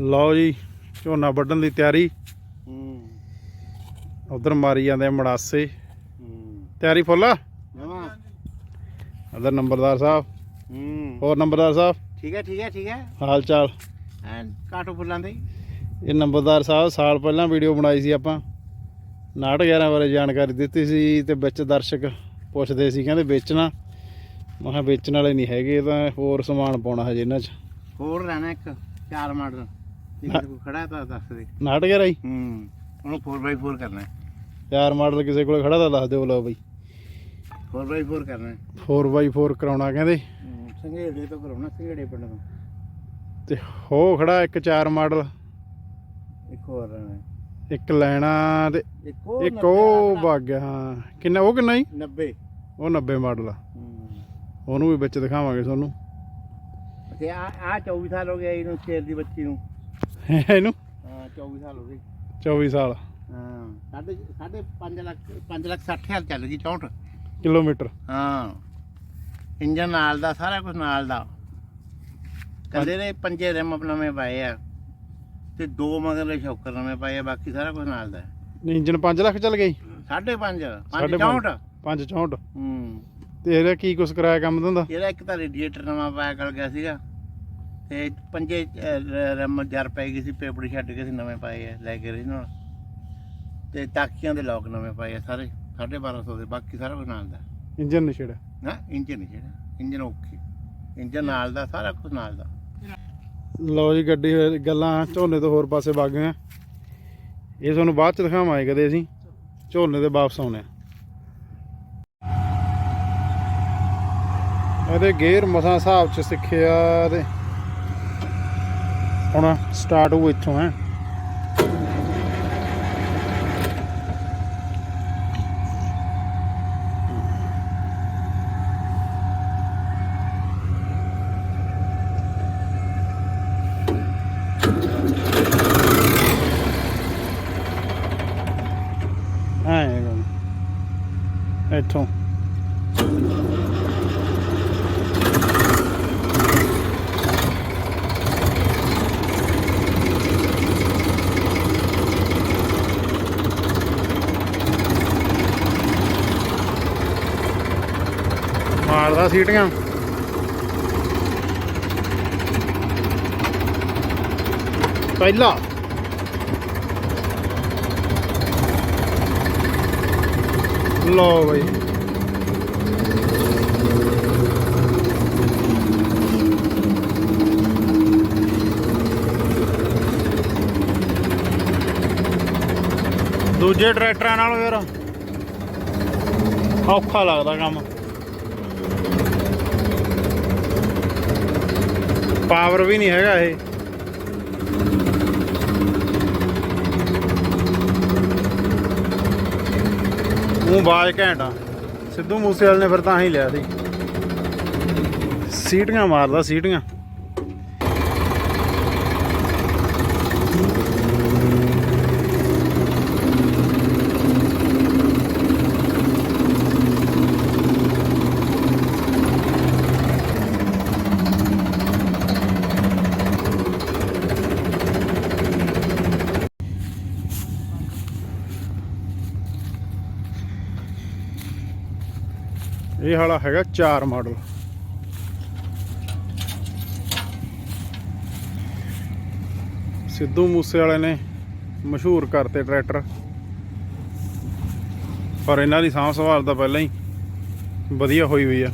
ਲਓ ਜੀ ਝੋਨਾ ਵੱਢਣ ਦੀ ਤਿਆਰੀ। ਹੂੰ। ਉਧਰ ਮਾਰੀ ਜਾਂਦੇ ਆ ਮੜਾਸੇ। ਹੂੰ। ਤਿਆਰੀ ਫੁੱਲ? ਉਧਰ ਨੰਬਰਦਾਰ ਸਾਹਿਬ। ਹੂੰ। ਹੋਰ ਨੰਬਰਦਾਰ ਸਾਹਿਬ? ਠੀਕ ਹੈ ਠੀਕ ਹੈ ਠੀਕ ਹੈ। ਹਾਲ ਚਾਲ? ਕਾਟੋ ਫੁੱਲਾਂ ਦੇ। ਇਹ ਨੰਬਰਦਾਰ ਸਾਹਿਬ ਸਾਲ ਪਹਿਲਾਂ ਵੀਡੀਓ ਬਣਾਈ ਸੀ ਆਪਾਂ। 911 ਬਾਰੇ ਜਾਣਕਾਰੀ ਦਿੱਤੀ ਸੀ ਤੇ ਵਿੱਚ ਦਰਸ਼ਕ ਪੁੱਛਦੇ ਸੀ ਕਹਿੰਦੇ ਵੇਚਣਾ। ਮੈਂ ਕਿਹਾ ਵੇਚਣ ਵਾਲੇ ਨਹੀਂ ਹੈਗੇ ਇਹ ਤਾਂ ਹੋਰ ਸਮਾਨ ਪਾਉਣਾ ਹਜੇ ਇਹਨਾਂ 'ਚ। ਹੋਰ ਰਹਿਣਾ ਇੱਕ ਚਾਰ ਮਾਡਲ। ਜੇ ਕਿਸੇ ਕੋਲ ਖੜਾ ਤਾਂ ਦੱਸ ਦੇ। 911 ਹੀ ਹੂੰ ਉਹਨੂੰ 4x4 ਕਰਨਾ ਹੈ। ਯਾਰ ਮਾਡਲ ਕਿਸੇ ਕੋਲ ਖੜਾ ਤਾਂ ਦੱਸ ਦਿਓ ਲਓ ਬਈ। 4x4 ਕਰਨਾ ਹੈ। 4x4 ਕਰਾਉਣਾ ਕਹਿੰਦੇ। ਹੂੰ, ਸੰਘੇੜੇ ਤੋਂ ਕਰਾਉਣਾ ਸੰਘੇੜੇ ਪਿੰਡ ਤੋਂ। ਤੇ ਹੋ ਖੜਾ ਇੱਕ ਚਾਰ ਮਾਡਲ। ਇੱਕ ਹੋਰ ਰਹਿਣਾ ਹੈ। ਇੱਕ ਲੈਣਾ ਤੇ ਇੱਕ ਉਹ ਇੱਕ ਉਹ ਵਗ ਗਿਆ ਹਾਂ। ਕਿੰਨਾ ਉਹ ਕਿੰਨਾ ਹੀ 90 ਉਹ 90 ਮਾਡਲ ਆ। ਹੂੰ। ਉਹਨੂੰ ਵੀ ਵਿੱਚ ਦਿਖਾਵਾਂਗੇ ਤੁਹਾਨੂੰ। ਤੇ ਆ ਆ 24 ਸਾਲ ਹੋ ਗਿਆ ਇਹਨੂੰ ਸ਼ੇਰ ਦੀ ਬੱਚੀ ਨੂੰ। ਇਹਨੂੰ? ਹਾਂ 24 ਸਾਲ ਹੋ ਗਏ। 24 ਸਾਲ। ਹਾਂ ਸਾਢੇ ਸਾਢੇ 5 ਲੱਖ 5 ਲੱਖ 60 ਹਜ਼ਾਰ ਚੱਲ ਗਈ 64 ਕਿਲੋਮੀਟਰ। ਹਾਂ ਇੰਜਨ ਨਾਲ ਦਾ ਸਾਰਾ ਕੁਝ ਨਾਲ ਦਾ। ਕੱਲੇ ਦੇ ਪੰਜੇ ਰਿਮ ਨਵੇਂ ਪਾਏ ਆ ਤੇ ਦੋ ਮਗਰਲੇ ਸ਼ੌਕਰ ਨਵੇਂ ਪਾਏ ਆ ਬਾਕੀ ਸਾਰਾ ਕੁਝ ਨਾਲ ਦਾ। ਇੰਜਨ 5 ਲੱਖ ਚੱਲ ਗਈ? ਸਾਢੇ 5 ਸਾਢੇ 5 ਪੰਜ। 64 564 ਹੂੰ। ਤੇ ਇਹਦਾ ਕੀ ਕੁਛ ਕਰਾਇਆ ਕੰਮ ਦਿੰਦਾ ਇਹਦਾ ਇੱਕ ਤਾਂ ਰੇਡੀਏਟਰ ਨਵਾਂ ਪਾਇਆ ਗਲ ਗਿਆ ਸੀਗਾ। ਤੇ ਪੰਜੇ ਰਿਮ ਜਰ ਪੈ ਗਈ ਸੀ ਪੇਪੜੀ ਛੱਡ ਕੇ ਸੀ ਨਵੇਂ ਪਾਏ ਆ ਲੈ ਕੇ ਰੀਨਲ ਤੇ ਟਾਕੀਆਂ ਦੇ ਲੋਕ ਨਵੇਂ ਪਾਏ ਆ ਸਾਰੇ 1250 ਦੇ ਬਾਕੀ ਸਾਰਾ ਕੁਝ ਨਾਲ ਦਾ। ਇੰਜਨ ਨਹੀਂ ਛੇੜਿਆ ਨਾ ਇੰਜਨ ਨਹੀਂ ਜਿਹੜਾ ਇੰਜਨ ਓਕੇ ਇੰਜਨ ਨਾਲ ਦਾ ਸਾਰਾ ਕੁਝ ਨਾਲ ਦਾ। ਲਓ ਜੀ ਗੱਡੀ ਗੱਲਾਂ ਝੋਨੇ ਤੋਂ ਹੋਰ ਪਾਸੇ ਵਗ ਗਏ ਇਹ ਤੁਹਾਨੂੰ ਬਾਅਦ ਚ ਦਿਖਾਵਾਂਗੇ ਕਦੇ ਅਸੀਂ। ਝੋਨੇ ਤੇ ਵਾਪਸ ਆਉਣੇ ਆ। ਇਹਦੇ ਗੇਅਰ ਮਸਾਂ ਹਿਸਾਬ ਚ ਸਿੱਖਿਆ ਤੇ ਹੁਣ ਸਟਾਰਟ ਹੋ ਇੱਥੋਂ ਹੈ ਐ ਇੱਥੋਂ ਮਾਰਦਾ ਸੀਟੀਆਂ। ਪਹਿਲਾ। ਲਓ ਬਈ। ਦੂਜੇ ਟਰੈਕਟਰਾਂ ਨਾਲੋਂ ਯਾਰ ਔਖਾ ਲੱਗਦਾ ਕੰਮ। ਪਾਵਰ ਵੀ ਨਹੀਂ ਹੈਗਾ ਇਹ। ਉਹ ਬਾਜ ਘੈਂਟ ਆ। ਸਿੱਧੂ ਮੂਸੇਵਾਲੇ ਨੇ ਫਿਰ ਤਾਂ ਹੀ ਲਿਆ ਸੀ। ਸੀਟੀਆਂ ਮਾਰਦਾ, ਸੀਟੀਆਂ। ਇਹ ਹਾਲਾ ਹੈਗਾ 4 ਮਾਡਲ। ਸਿੱਧੂ ਮੂਸੇ ਵਾਲੇ ਨੇ ਮਸ਼ਹੂਰ ਕਰਤੇ ਟਰੈਕਟਰ। ਪਰ ਇਹਨਾਂ ਦੀ ਸਾਂਭ ਸੰਭਾਲ ਤਾਂ ਪਹਿਲਾਂ ਹੀ ਵਧੀਆ ਹੋਈ ਹੋਈ ਆ।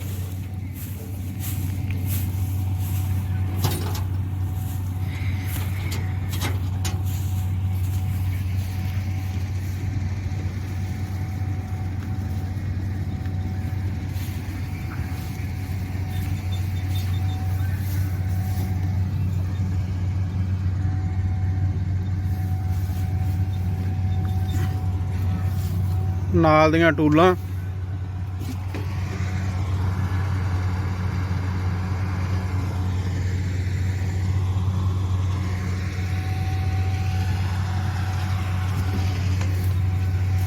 ਨਾਲ ਦੀਆਂ ਟੂਲਾਂ।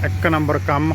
ਇੱਕ ਨੰਬਰ ਕੰਮ।